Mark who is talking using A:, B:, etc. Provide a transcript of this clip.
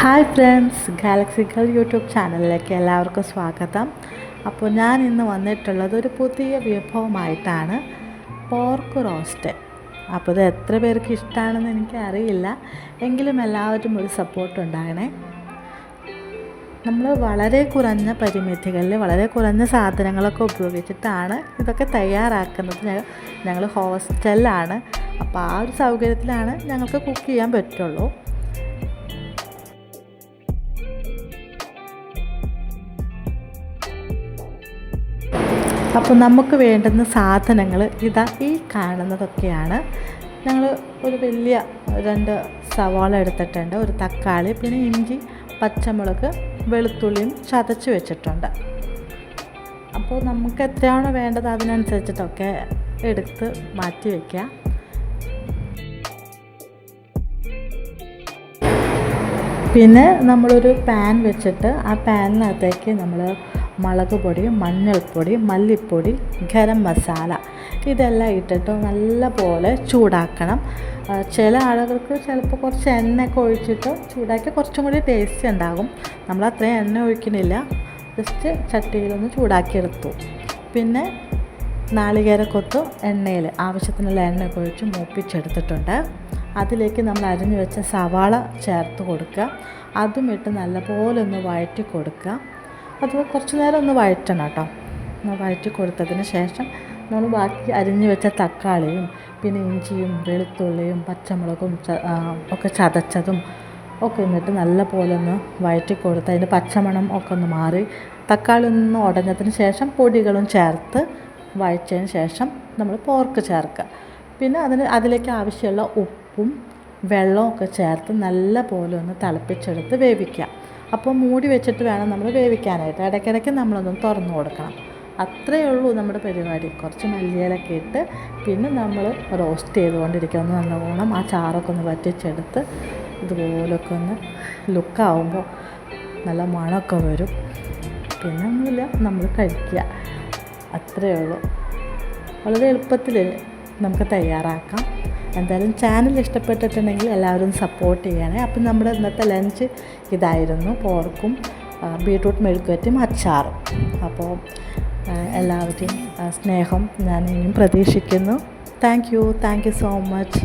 A: Hi friends galaxy girl YouTube ചാനലിലേക്ക് എല്ലാവർക്കും സ്വാഗതം. അപ്പോൾ ഞാൻ ഇന്ന് വന്നിട്ടുള്ളത് ഒരു പുതിയ വിഭവമായിട്ടാണ് പോർക്ക് റോസ്റ്റ്. അപ്പോൾ ഇത് എത്ര പേർക്ക് ഇഷ്ടമാണെന്ന് എനിക്കറിയില്ല എങ്കിലും എല്ലാവരും ഒരു സപ്പോർട്ട് ഉണ്ടാകണേ. നമ്മൾ വളരെ കുറഞ്ഞ പരിമിതികളിൽ വളരെ കുറഞ്ഞ സാധനങ്ങളൊക്കെ ഉപയോഗിച്ചിട്ടാണ് ഇതൊക്കെ തയ്യാറാക്കുന്നത്. ഞങ്ങൾ ഹോസ്റ്റലിലാണ്. അപ്പോൾ ആ ഒരു സൗകര്യത്തിലാണ് ഞങ്ങൾക്ക് കുക്ക് ചെയ്യാൻ പറ്റുള്ളൂ. അപ്പോൾ നമുക്ക് വേണ്ടുന്ന സാധനങ്ങൾ ഇതാ ഈ കാണുന്നതൊക്കെയാണ്. ഞങ്ങൾ ഒരു വലിയ രണ്ട് സവാള എടുത്തിട്ടുണ്ട് ഒരു തക്കാളി പിന്നെ ഇഞ്ചി പച്ചമുളക് വെളുത്തുള്ളിയും ചതച്ച് വെച്ചിട്ടുണ്ട്. അപ്പോൾ നമുക്ക് എത്രയാണോ വേണ്ടത് അതിനനുസരിച്ചിട്ടൊക്കെ എടുത്ത് മാറ്റി വയ്ക്കുക പിന്നെ നമ്മളൊരു പാൻ വെച്ചിട്ട് ആ പാനിനകത്തേക്ക് നമ്മൾ മുളക് പൊടി മഞ്ഞൾപ്പൊടി മല്ലിപ്പൊടി ഗരം മസാല ഇതെല്ലാം ഇട്ടിട്ട് നല്ല പോലെ ചൂടാക്കണം ചില ആളുകൾക്ക് ചിലപ്പോൾ കുറച്ച് എണ്ണയൊക്കെ ഒഴിച്ചിട്ട് ചൂടാക്കി കുറച്ചും കൂടി ടേസ്റ്റ് ഉണ്ടാകും. നമ്മൾ അത്രയും എണ്ണ ഒഴിക്കണില്ല. ജസ്റ്റ് ചട്ടിയിലൊന്ന് ചൂടാക്കിയെടുത്തു. പിന്നെ നാളികേരക്കൊത്ത് എണ്ണയിൽ ആവശ്യത്തിനുള്ള എണ്ണയൊക്കെ ഒഴിച്ച് മൂപ്പിച്ചെടുത്തിട്ടുണ്ട്. അതിലേക്ക് നമ്മൾ അരിഞ്ഞു വെച്ച സവാള ചേർത്ത് കൊടുക്കുക. അതും ഇട്ട് നല്ലപോലെ ഒന്ന് വഴറ്റി കൊടുക്കുക. അത് കുറച്ച് നേരം ഒന്ന് വഴറ്റണം കേട്ടോ. ഒന്ന് വഴറ്റി കൊടുത്തതിന് ശേഷം നമ്മൾ ബാക്കി അരിഞ്ഞു വെച്ച തക്കാളിയും പിന്നെ ഇഞ്ചിയും വെളുത്തുള്ളിയും പച്ചമുളകും ഒക്കെ ചതച്ചതും ഒക്കെ ഇന്നിട്ട് നല്ലപോലെ ഒന്ന് വഴറ്റി കൊടുത്ത് അതിന്റെ പച്ചമണം ഒക്കെ ഒന്ന് മാറി തക്കാളി ഒന്ന് ഉടഞ്ഞതിന് ശേഷം പൊടികളും ചേർത്ത് വഴച്ചതിന് ശേഷം നമ്മൾ പോർക്ക് ചേർക്കുക. പിന്നെ അതിന് അതിലേക്ക് ആവശ്യമുള്ള ഉപ്പും വെള്ളമൊക്കെ ചേർത്ത് നല്ല പോലെ ഒന്ന് തിളപ്പിച്ചെടുത്ത് വേവിക്കുക. അപ്പോൾ മൂടി വെച്ചിട്ട് വേണം നമ്മൾ വേവിക്കാനായിട്ട്. ഇടയ്ക്കിടയ്ക്ക് നമ്മളൊന്ന് തുറന്നു കൊടുക്കണം. അത്രയേ ഉള്ളൂ നമ്മുടെ പരിപാടി. കുറച്ച് മല്ലിയിലൊക്കെ ഇട്ട് പിന്നെ നമ്മൾ റോസ്റ്റ് ചെയ്തുകൊണ്ടിരിക്കണം നല്ലോണം ആ ചാറൊക്കെ ഒന്ന് വറ്റിച്ചെടുത്ത് ഇതുപോലൊക്കെ ഒന്ന് ലുക്കാവുമ്പോൾ നല്ല മണമൊക്കെ വരും. പിന്നെ ഒന്നുമില്ല നമ്മൾ കഴിക്കുക. അത്രയേ ഉള്ളൂ. വളരെ എളുപ്പത്തിൽ നമുക്ക് തയ്യാറാക്കാം. എന്തായാലും ചാനൽ ഇഷ്ടപ്പെട്ടിട്ടുണ്ടെങ്കിൽ എല്ലാവരും സപ്പോർട്ട് ചെയ്യണേ. അപ്പം നമ്മുടെ ഇന്നത്തെ ലഞ്ച് ഇതായിരുന്നു. പോർക്കും ബീട്രൂട്ട് മെഴുക്കുവറ്റും അച്ചാറും. അപ്പോൾ എല്ലാവരുടെയും സ്നേഹം ഞാൻ ഇനിയും പ്രതീക്ഷിക്കുന്നു. Thank you thank you so much